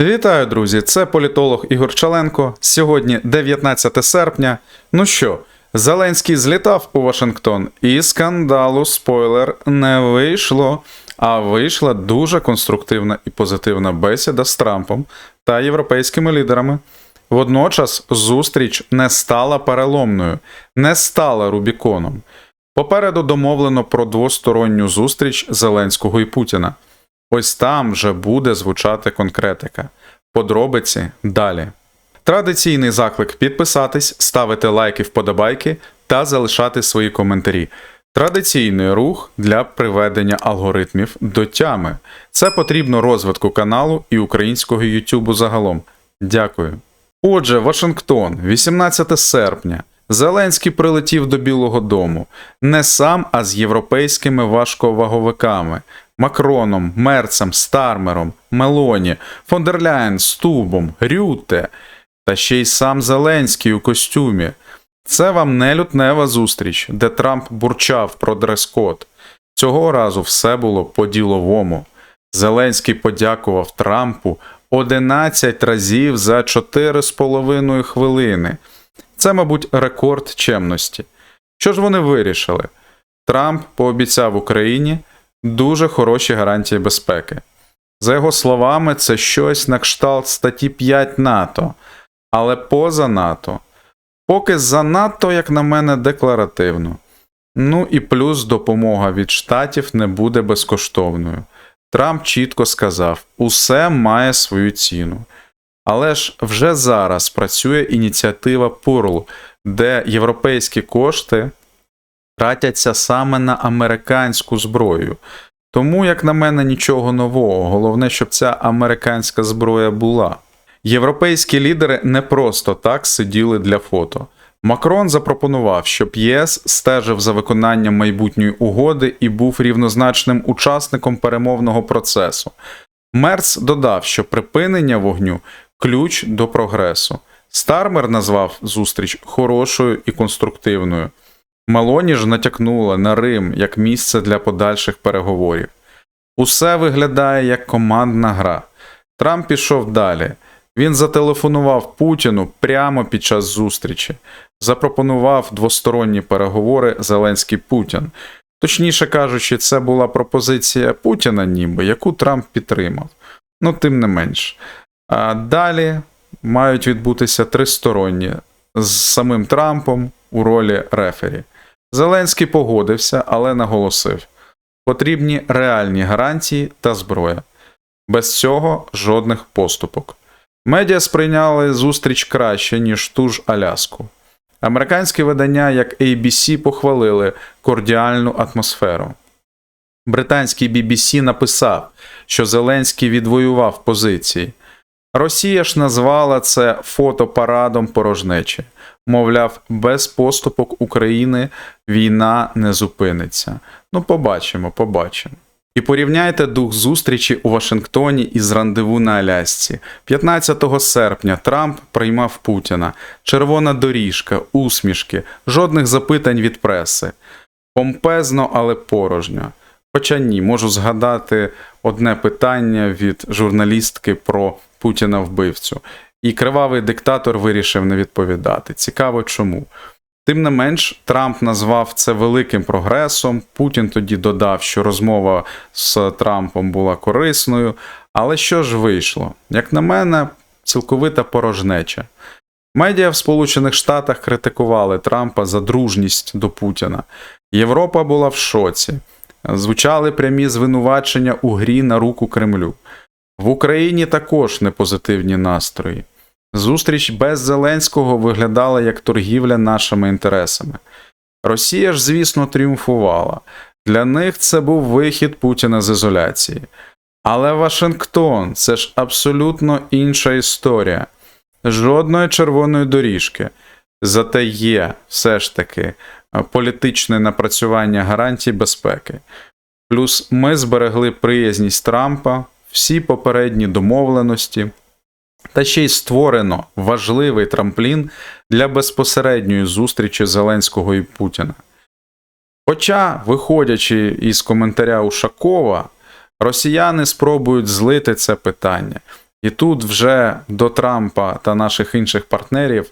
Вітаю, друзі! Це політолог Ігор Чаленко. Сьогодні 19 серпня. Ну що, Зеленський злітав у Вашингтон, і скандалу спойлер не вийшло. А вийшла дуже конструктивна і позитивна бесіда з Трампом та європейськими лідерами. Водночас зустріч не стала переломною, не стала Рубіконом. Попереду домовлено про двосторонню зустріч Зеленського і Путіна. Ось там вже буде звучати конкретика. Подробиці далі. Традиційний заклик підписатись, ставити лайки, вподобайки та залишати свої коментарі. Традиційний рух для приведення алгоритмів до тями. Це потрібно розвитку каналу і українського Ютубу загалом. Дякую. Отже, Вашингтон, 18 серпня. Зеленський прилетів до Білого Дому не сам, а з європейськими важковаговиками Макроном, Мерцем, Стармером, Мелоні, Фондерляєн, Стубом, Рюте та ще й сам Зеленський у костюмі. Це вам не лютнева зустріч, де Трамп бурчав про дрес-код. Цього разу все було по-діловому. Зеленський подякував Трампу 11 разів за 4,5 хвилини. Це, мабуть, рекорд чемності. Що ж вони вирішили? Трамп пообіцяв Україні дуже хороші гарантії безпеки. За його словами, це щось на кшталт статті 5 НАТО, але поза НАТО. Поки занадто, як на мене, декларативно. Ну і плюс допомога від штатів не буде безкоштовною. Трамп чітко сказав: усе має свою ціну. Але ж вже зараз працює ініціатива Пурл, де європейські кошти тратяться саме на американську зброю. Тому, як на мене, нічого нового. Головне, щоб ця американська зброя була. Європейські лідери не просто так сиділи для фото. Макрон запропонував, щоб ЄС стежив за виконанням майбутньої угоди і був рівнозначним учасником перемовного процесу. Мерц додав, що припинення вогню ключ до прогресу. Стармер назвав зустріч хорошою і конструктивною. Мелоні ж натякнула на Рим як місце для подальших переговорів. Усе виглядає як командна гра. Трамп пішов далі. Він зателефонував Путіну прямо під час зустрічі, запропонував двосторонні переговори Зеленський Путін. Точніше кажучи, це була пропозиція Путіна, ніби яку Трамп підтримав. Ну, тим не менш. А далі мають відбутися тристоронні з самим Трампом у ролі рефері. Зеленський погодився, але наголосив: потрібні реальні гарантії та зброя. Без цього жодних поступок. Медіа сприйняли зустріч краще, ніж ту ж Аляску. Американські видання, як ABC, похвалили кордіальну атмосферу. Британський BBC написав, що Зеленський відвоював позиції. Росія ж назвала це фотопарадом порожнечі. Мовляв, без поступок України війна не зупиниться. Ну, побачимо, побачимо. І порівняйте дух зустрічі у Вашингтоні із рандеву на Алясці. 15 серпня Трамп приймав Путіна, червона доріжка, усмішки, жодних запитань від преси. Помпезно, але порожньо. Хоча ні, можу згадати одне питання від журналістки про Путіна вбивцю. І кривавий диктатор вирішив не відповідати. Цікаво чому. Тим не менш, Трамп назвав це великим прогресом. Путін тоді додав, що розмова з Трампом була корисною. Але що ж вийшло? Як на мене, цілковита порожнеча. Медіа в Сполучених Штатах критикували Трампа за дружність до Путіна. Європа була в шоці. Звучали прямі звинувачення у грі на руку Кремлю. В Україні також непозитивні настрої. Зустріч без Зеленського виглядала як торгівля нашими інтересами. Росія ж, звісно, тріумфувала. Для них це був вихід Путіна з ізоляції. Але Вашингтон це ж абсолютно інша історія. Жодної червоної доріжки. Зате є все ж таки політичне напрацювання гарантій безпеки. Плюс ми зберегли приязність Трампа, всі попередні домовленості, та ще й створено важливий трамплін для безпосередньої зустрічі Зеленського і Путіна. Хоча, виходячи із коментаря Ушакова, росіяни спробують злити це питання. І тут вже до Трампа та наших інших партнерів,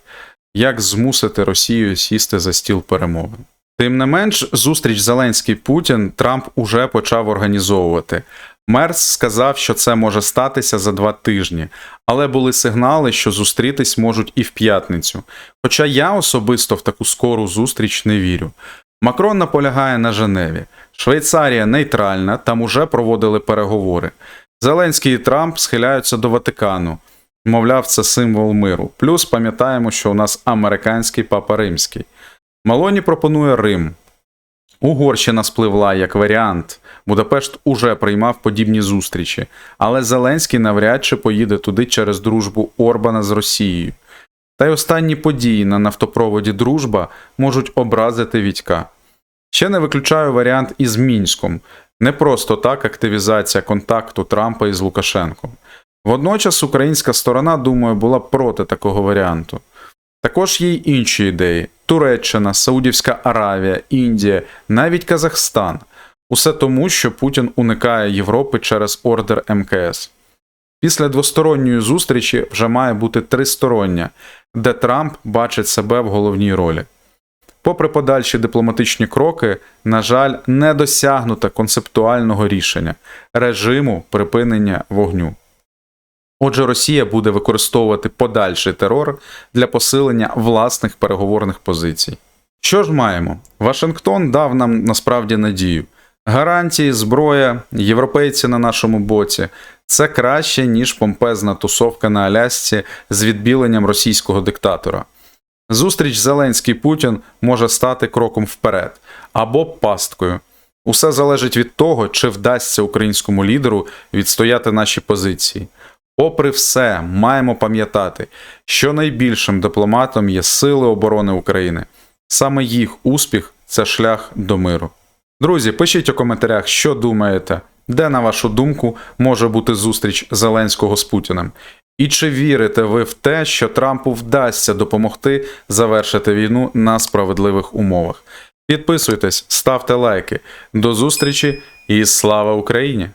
як змусити Росію сісти за стіл перемовин. Тим не менш, зустріч Зеленський Путін Трамп уже почав організовувати. Мерс сказав, що це може статися за два тижні, але були сигнали, що зустрітись можуть і в п'ятницю. Хоча я особисто в таку скору зустріч не вірю. Макрон наполягає на Женеві. Швейцарія нейтральна, там уже проводили переговори. Зеленський і Трамп схиляються до Ватикану. Мовляв, це символ миру. Плюс пам'ятаємо, що у нас американський папа римський. Малоні пропонує Рим. Угорщина спливла як варіант. Будапешт уже приймав подібні зустрічі, але Зеленський навряд чи поїде туди через дружбу Орбана з Росією. Та й останні події на нафтопроводі Дружба можуть образити Вітька. Ще не виключаю варіант із Мінськом. Не просто так активізація контакту Трампа із Лукашенком. Водночас українська сторона, думаю, була проти такого варіанту. Також є й інші ідеї: Туреччина, Саудівська Аравія, Індія, навіть Казахстан. Усе тому, що Путін уникає Європи через ордер МКС. Після двосторонньої зустрічі вже має бути тристороння, де Трамп бачить себе в головній ролі. Попри подальші дипломатичні кроки, на жаль, не досягнуто концептуального рішення режиму припинення вогню. Отже, Росія буде використовувати подальший терор для посилення власних переговорних позицій. Що ж маємо? Вашингтон дав нам насправді надію. Гарантії, зброя, європейці на нашому боці це краще, ніж помпезна тусовка на Алясці з відбіленням російського диктатора. Зустріч Зеленський Путін може стати кроком вперед або пасткою. Усе залежить від того, чи вдасться українському лідеру відстояти наші позиції. Попри все, маємо пам'ятати, що найбільшим дипломатом є Сили оборони України. Саме їх успіх це шлях до миру. Друзі, пишіть у коментарях, що думаєте, де, на вашу думку, може бути зустріч Зеленського з Путіним. І чи вірите ви в те, що Трампу вдасться допомогти завершити війну на справедливих умовах? Підписуйтесь, ставте лайки. До зустрічі і слава Україні!